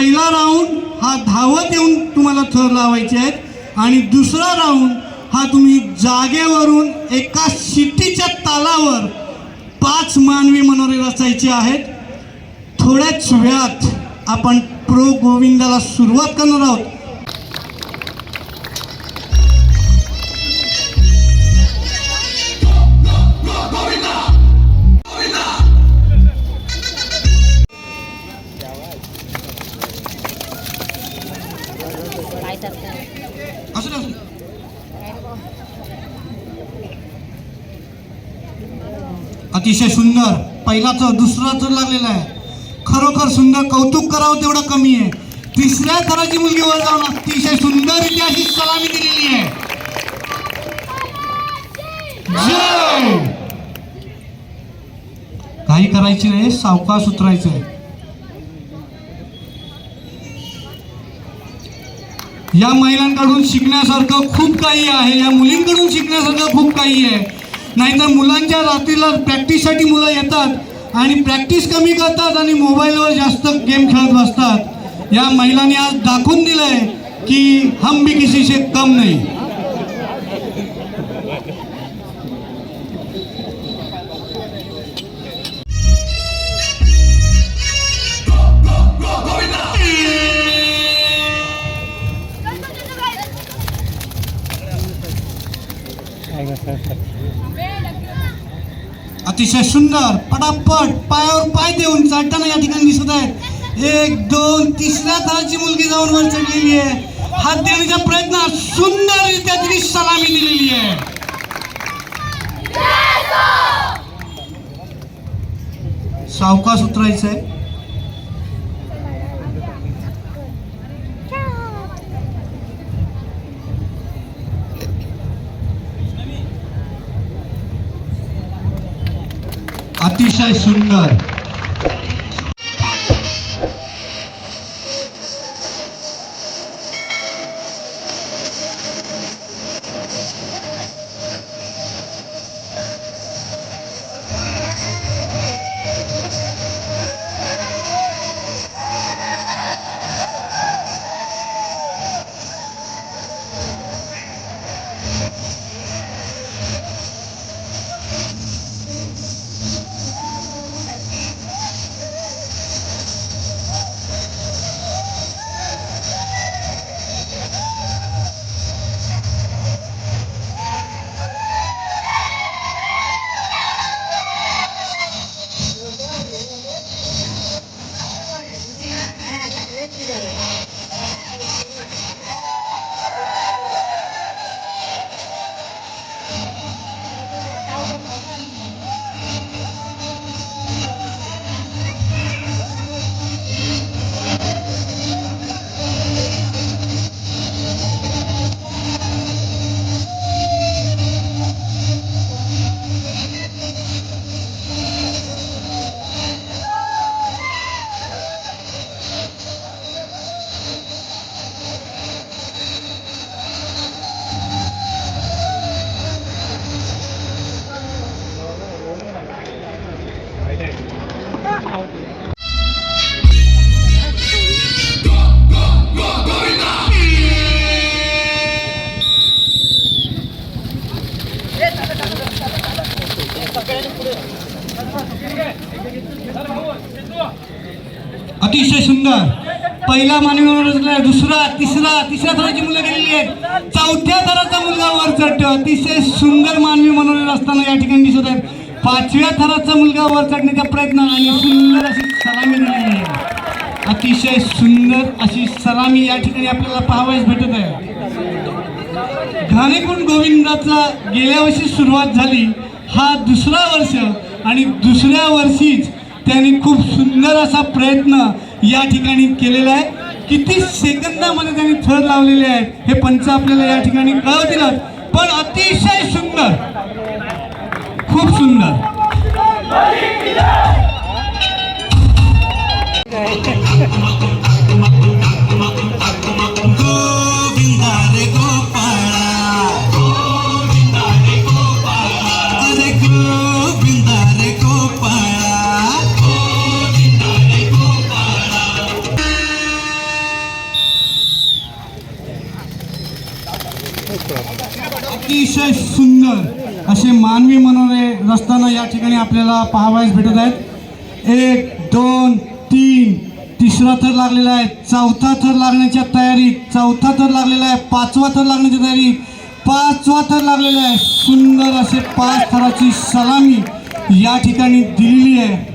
पहिला राऊंड हा धावत येऊन तुम्हाला थर लावायचे आहेत. आणि दुसरा राऊंड हा तुम्ही जागेवरून एका शिटीच्या तालावर पाच मानवी मनोरे रचायचे आहेत. थोड्याच वेळात आपण प्रो गोविंदाला सुरुवात करणार आहोत. असू दे, असू अतिशय सुंदर. पहिलाच दुसराच लागलेला आहे. खरोखर सुंदर कौतुक करावं तेवढं कमी आहे. तिसऱ्या थराची मुलगी वर जाऊन अतिशय सुंदर अशी सलामी दिलेली आहे. काही करायची नाही सावकाश आहे या महिलांकडून शिकण्यासारखं खूप काही आहे या मुलींकडून शिकण्यासारखं खूप काही आहे. नाहीतर मुलांच्या रात्रीला प्रॅक्टिससाठी मुलं येतात आणि प्रॅक्टिस कमी करतात आणि मोबाईलवर जास्त गेम खेळत बसतात. या महिलांनी आज दाखवून दिलंय की हम भी किसी से कम नाही. अतिशय सुंदर पटापट पायावर पाय देऊन चढताना या ठिकाणी दिसत आहेत. एक दोन तिसऱ्या थराची मुलगी जाऊन वर चढलेली आहे. हात देण्याचा प्रयत्न सुंदररित्या तिने सलामी दिलेली आहे. सावकाश उतरायचंय. अतिशय सुंदर अतिशय सुंदर. पहिला मानवी मनोरंजन दुसरा तिसरा तिसऱ्या थराची मुलं गेलेली आहेत. चौथ्या थराचा मुलगा वर चढतो अतिशय सुंदर मानवी मनोरंजन असताना या ठिकाणी दिसत आहे पाचव्या थराचा मुलगा वर चढण्याचा प्रयत्न आणि सुंदर अशी सलामी दिलेली आहे. अतिशय सुंदर अशी सलामी या ठिकाणी आपल्याला पाहावयास भेटत आहे. घाणेकुंड गोविंदाचा गेल्या वर्षी सुरुवात झाली. हा दुसरा वर्ष आणि दुसऱ्या वर्षीच त्यांनी खूप सुंदर असा प्रयत्न या ठिकाणी केलेलं आहे. किती सेकंदामध्ये त्यांनी थर लावलेले आहेत. हे पंच आपल्याला या ठिकाणी कळवतीलच. पण अतिशय सुंदर. खूप सुंदर. अतिशय सुंदर असे मानवी मनोरे रस्ताना या ठिकाणी आपल्याला पाहावयास भेटत आहेत. एक दोन तीन तिसरा थर लागलेला आहे. चौथा थर लागण्याच्या तयारीत चौथा थर लागलेला आहे. पाचवा थर लागण्याच्या तयारीत पाचवा थर लागलेला आहे. सुंदर असे पाच थराची सलामी या ठिकाणी दिलेली आहे.